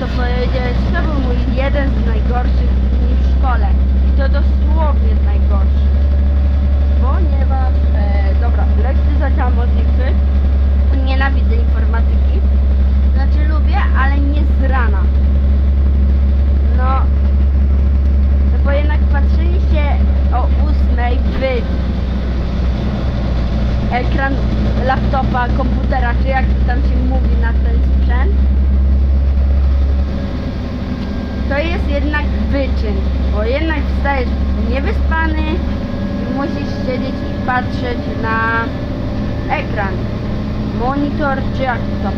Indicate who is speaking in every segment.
Speaker 1: to powiedzieć, to był mój jeden z najgorszych dni w szkole. I to dosłownie z najgorszych. Ponieważ, e, dobra, lekcje zaczęłam od niektórych. Nienawidzę informatyki. Znaczy lubię, ale nie z rana. No bo jednak patrzenie się o ósmej w ekran laptopa, komputera, czy jak to tam się mówi na ten sprzęt, to jest jednak wyczyn, bo jednak wstajesz niewyspany i musisz siedzieć i patrzeć na ekran, monitor, czy jak to,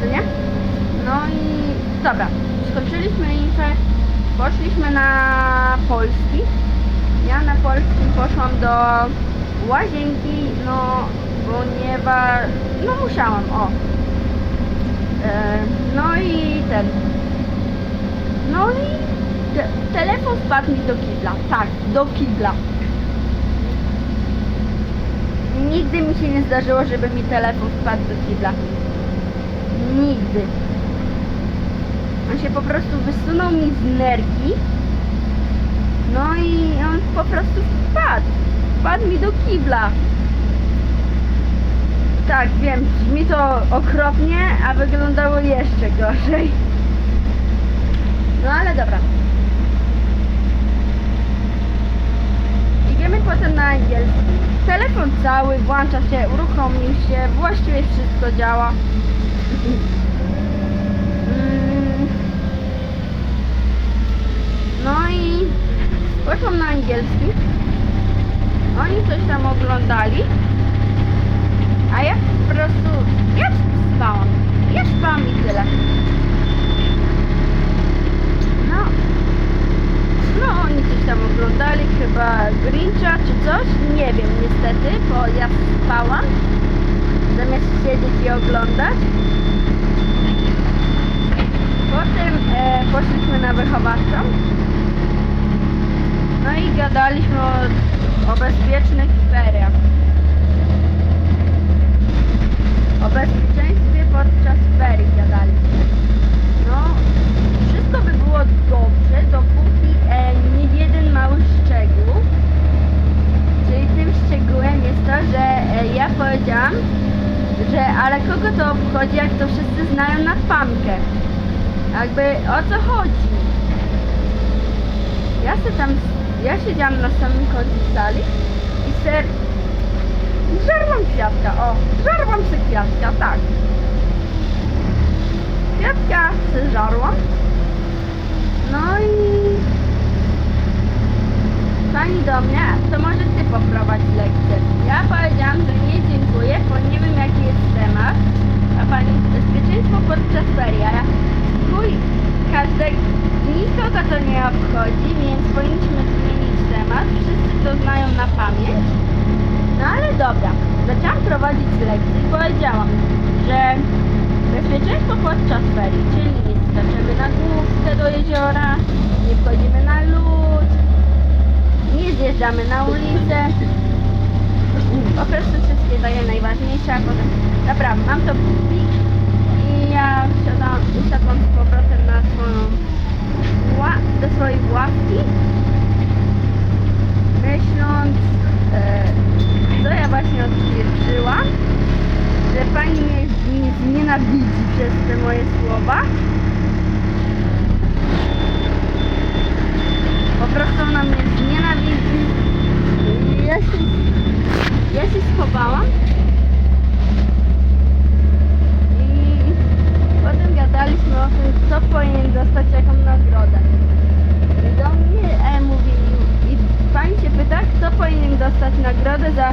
Speaker 1: co nie? No i dobra, skończyliśmy infę, poszliśmy na polski. Ja na polskim poszłam do łazienki, no ponieważ, no musiałam, o. E, no i ten, no i te, telefon wpadł mi do kibla, tak, do kibla. Nigdy mi się nie zdarzyło, żeby mi telefon wpadł do kibla. Nigdy. On się po prostu wysunął mi z nerki. No i on po prostu wpadł. Wpadł mi do kibla. Tak, wiem, brzmi to okropnie, a wyglądało jeszcze gorzej. No ale dobra. Idziemy potem na angielski. Telefon cały włącza się, uruchomił się, właściwie wszystko działa. Mm. No i poszłam na angielski. Oni coś tam oglądali. A ja po prostu, ja spałam. Ja spałam i tyle. No. No oni coś tam oglądali, chyba Grincha czy coś. Nie wiem niestety, bo ja spałam. Zamiast siedzieć i oglądać. Potem e, poszliśmy na wychowawczą. No i gadaliśmy o, o bezpiecznych feriach. O bezpieczeństwie podczas ferii gadaliśmy. No, wszystko by było dobrze, dopóki e, nie jeden mały szczegół. Czyli tym szczegółem jest to, że e, ja powiedziałam, że ale kogo to obchodzi, jak to wszyscy znają na pamkę. Jakby o co chodzi? Ja się tam, ja siedziałam na samym końcu sali i ser żarłam kwiatka, o, żarłam się kwiatka, tak. Kwiatka se żarłam. No i pani do mnie, to może ty poprowadź lekcję. Ja powiedziałam, że nie dziękuję, bo nie wiem jaki jest temat. A pani bezpieczeństwo podczas ferii, a ja chuj, każdego, nikogo to nie obchodzi, więc powinniśmy zmienić temat. Wszyscy to znają na pamięć. No ale dobra, zaczęłam prowadzić lekcję i powiedziałam, że bezpieczeństwo podczas ferii, czyli nie skaczemy na główkę do jeziora, nie wchodzimy na lód, nie zjeżdżamy na ulicę. Po prostu wszystkie daje najważniejsze, a potem, dobra, mam to i ja wsiadam, usiadłam z powrotem na swoją, do swojej ławki, myśląc, e, co ja właśnie odwierzyłam, że pani mnie znienawidzi przez te moje słowa. Po prostu ona mnie znienawidzi. I Ja się, schowałam. I potem gadaliśmy o tym, co powinien dostać jaką nagrodę. I do mnie e, mówi, i pani się pyta, kto powinien dostać nagrodę za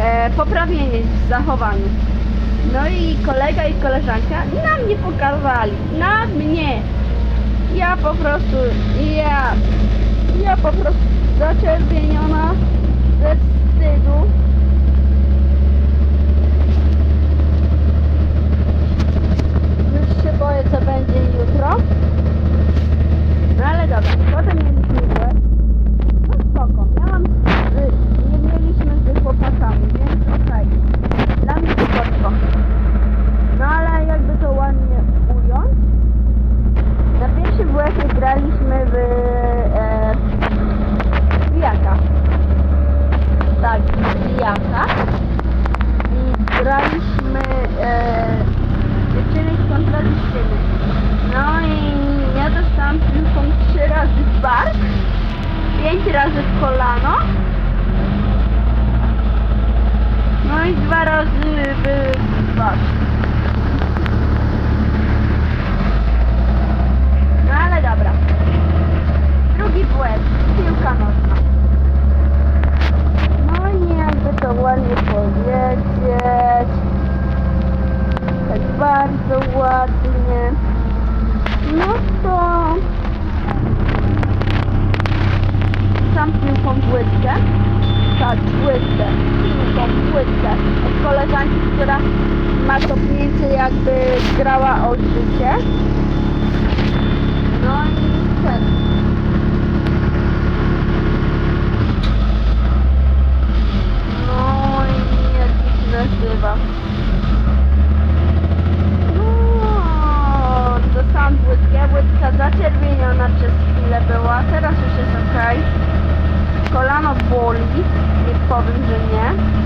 Speaker 1: e, poprawienie w zachowaniu. No i kolega i koleżanka na mnie pokazali, na mnie. Ja po prostu, ja, ja po prostu zaczerwieniona ze wstydu. Już się boję, co będzie jutro. No ale dobra, potem mieliśmy złe. No spoko, miałam, y, nie mieliśmy z chłopakami, więc okej. Dla mnie spoko. No ale jakby to ładnie ująć, pięć razy w kolano. No i dwa razy by twarz. No ale dobra. Drugi w łeb. Piłka nożna. No i jakby to ładnie powiedzieć. Tak bardzo ładnie. No to sam piłką w łydkę. Tak, w łydkę. Piłką w łydkę. Od koleżanki, która ma kopnięcie jakby grała o życie. No i ten. No i jak to się nazywa? No, dostałam błytkę. Błytka zaczerwieniona przez chwilę była. Teraz już jest ok. Kolano boli. Nie powiem, że nie.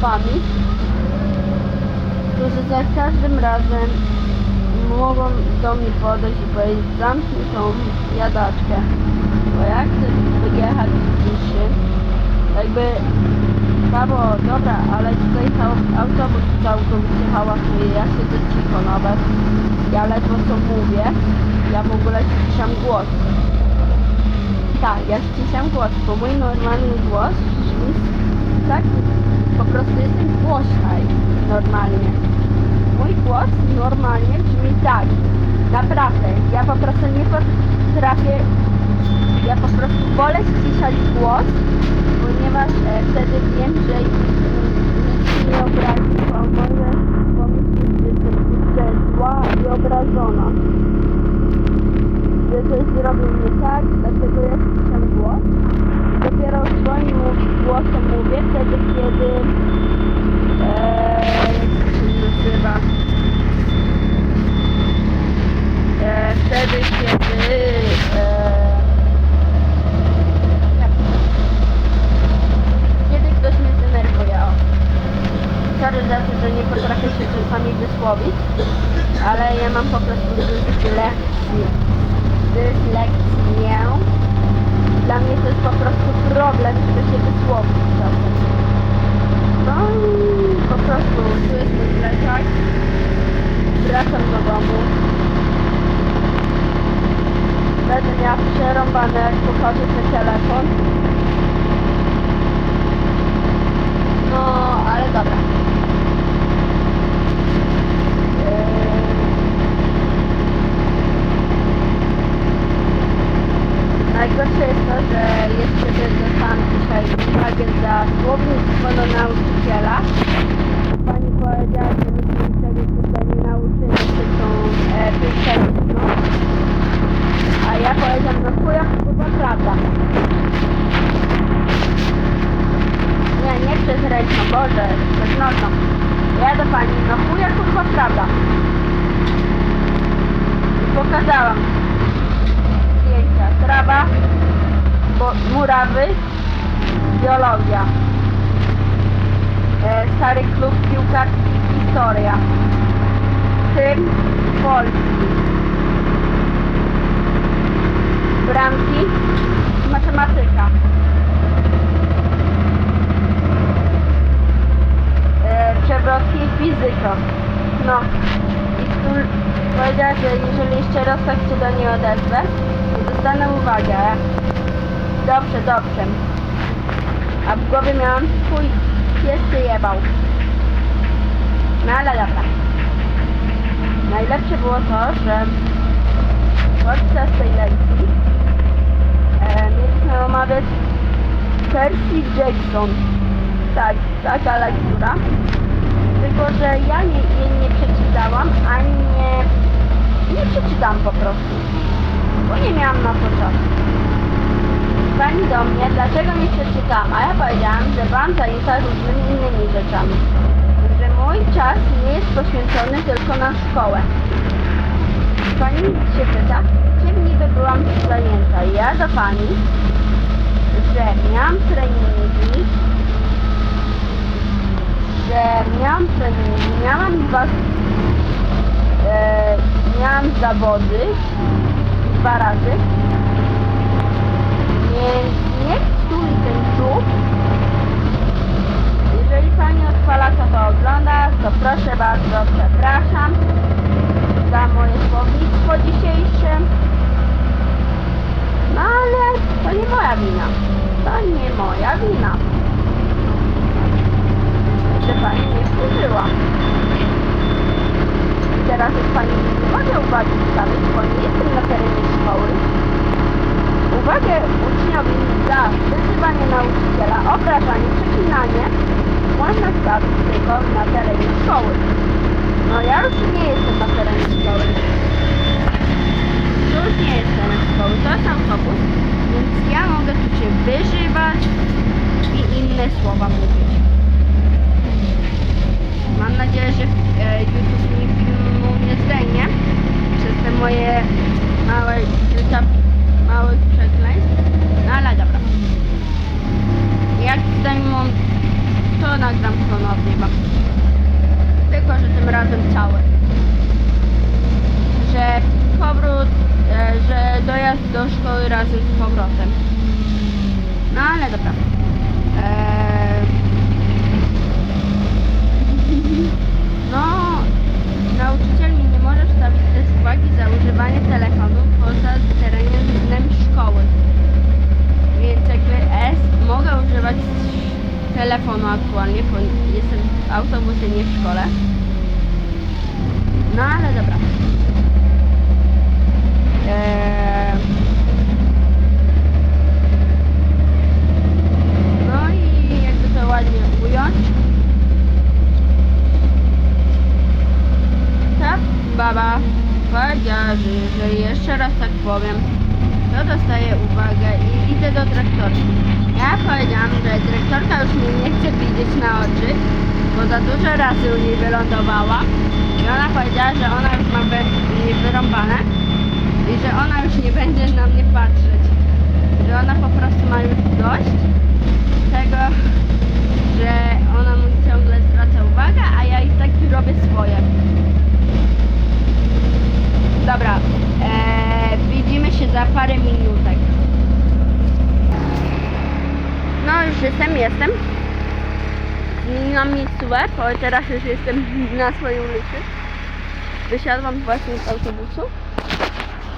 Speaker 1: Chłopami. Którzy za każdym razem mogą do mnie podejść i powiedzieć zamknij tą jadaczkę. Bo ja chcę wyjechać z ciszy. Jakby babo, dobra, ale tutaj autobus całkowicie hałasuje, ja siedzę cicho nawet. Ja ledwo co mówię. Ja w ogóle ściszam głos. Tak, ja ściszam głos, bo mój normalny głos brzmi tak, po prostu jestem głośna normalnie. Mój głos normalnie brzmi tak. Naprawdę, ja po prostu nie potrafię, ja po prostu wolę ściszać głos, ponieważ e, wtedy wiem, że mm, nikt się nie obrazi, bo może pomyśleć, że jestem zła i obrażona. Że coś zrobił nie tak, dlatego ja ściszam głos. Dopiero swoim mów- głosem mówię wtedy, kiedy Eee, jak to się nazywa? Eee, wtedy, kiedy... Eee, jak to? kiedy ktoś mnie zdenerwuje. o. Sorry za to, że nie czasami wysłowić, ale ja mam po prostu dyslekcję. Dyslekcję. Dla mnie to jest po prostu problem, żeby się wysłowić. No i po prostu tu jest mój plecak. Wracam do domu. Będę miała przerąbane jak pokażę ten telefon. No, ale dobra. Eee, Najgorsze jest to, że jeszcze też dostałam dzisiaj uwagę za słownictwo do nauczyciela. Pani powiedziała, że myśmy niczego tutaj nie nauczyli się tą e, piękną. A ja powiedziałam, no chuja, chyba prawda. Nie, nie przez ręczną, Boże, przez nocą. Ja do pani, no chuja, kurwa, prawda. I pokazałam zdjęcia. Trawa, bo, murawy, biologia. E, stary klub piłkarski, historia. Tym Polski. Bramki, matematyka. E, przewrotki, fizyka. No. I powiedziała, że jeżeli jeszcze raz tak się do niej odezwę, to dostanę uwagę. Dobrze, dobrze. A w głowie miałam twój pies się jebał. No ale dobra. Najlepsze było to, że podczas tej lekcji e, mieliśmy omawiać Percy Jackson. Tak, taka lektura. Tylko, że ja nie, jej nie przeczytałam, ani nie, nie przeczytałam po prostu. Bo nie miałam na to czasu. Pani do mnie, dlaczego nie przeczytałam? A ja powiedziałam, że byłam zajęta różnymi innymi rzeczami. Że mój czas nie jest poświęcony tylko na szkołę. Pani się pyta, czym niby byłam zajęta? Ja do pani, że miałam treningi, że miałam treningi, miałam dwa, e, miałam zawody dwa razy, więc nie psuj ten czub. Jeżeli Pani odpala, to to ogląda, to proszę bardzo, przepraszam za moje słownictwo dzisiejsze. No ale to nie moja wina. To nie moja wina. Że Pani nie wkurzyła. Teraz już Pani nie mogę uwagi stawić, bo nie jestem na terenie szkoły. Uwagę uczniowi za wyzywanie nauczyciela, obrażanie, przeklinanie można stawić tylko na terenie szkoły. No ja już nie jestem na terenie szkoły. Już nie jest teren szkoły, to jest autobus, więc ja mogę tu się wyżywać i inne słowa mówić. Mam nadzieję, że e, YouTube nie zdejmie przez te moje małe małych przekleństw. No ale dobra. Jak zdejmą, to nagram ponownie wam. Tylko, że tym razem całe. Że powrót, e, że dojazd do szkoły razem z powrotem. No ale dobra. Eee, no, nauczyciel mi wstawić też uwagi za używanie telefonu poza terenem szkoły. Więc jakby S mogę używać telefonu aktualnie, bo jestem w autobusie, nie w szkole. No ale dobra. Eee... No i jakby to ładnie ująć. Baba powiedziała, że jeszcze raz tak powiem, to dostaję uwagę i idę do dyrektorki. Ja powiedziałam, że dyrektorka już mnie nie chce widzieć na oczy, bo za dużo razy u niej wylądowała. I ona powiedziała, że ona już ma we mnie wyrąbane i że ona już nie będzie na mnie patrzeć. Że ona po prostu ma już dość tego, że ona mi ciągle zwraca uwagę, a ja i tak robię swoje. Dobra, eee, widzimy się za parę minutek. No już jestem, jestem. Zmieniłam miejscówę, bo teraz już jestem na swojej ulicy. Wysiadłam właśnie z autobusu.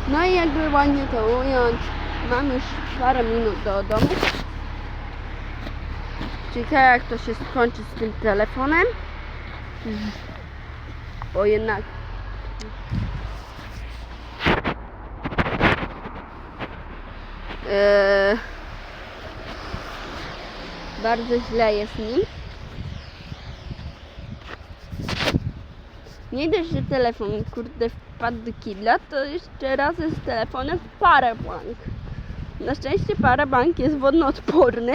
Speaker 1: No i jakby ładnie to ująć, mam już parę minut do domu. Ciekawe jak to się skończy z tym telefonem. Bo jednak Eee, bardzo źle jest nim. Nie dość, że telefon kurde wpadł do kibla, to jeszcze razem z telefonem parabank. Na szczęście parabank jest wodnoodporny.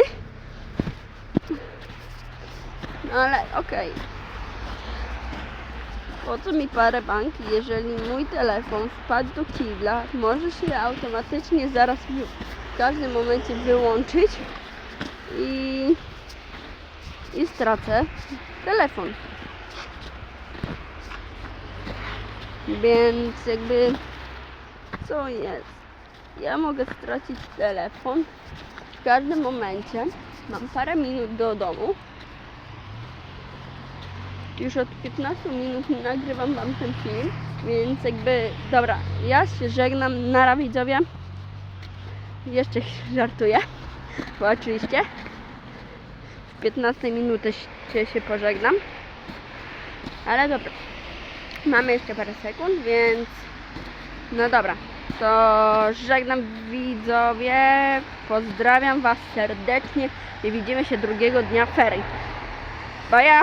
Speaker 1: No ale okej. Po co mi parabank, jeżeli mój telefon wpadł do kibla, może się automatycznie zaraz w każdym momencie wyłączyć i, i stracę telefon. Więc jakby co jest? Ja mogę stracić telefon w każdym momencie. Mam parę minut do domu. Już od 15 minut nagrywam wam ten film, więc jakby, dobra, ja się żegnam, nara widzowie. Jeszcze żartuję, bo oczywiście w 15 minuty się, pożegnam. Ale dobra, mamy jeszcze parę sekund, więc no dobra, to żegnam widzowie, pozdrawiam was serdecznie i widzimy się drugiego dnia ferii. Baja!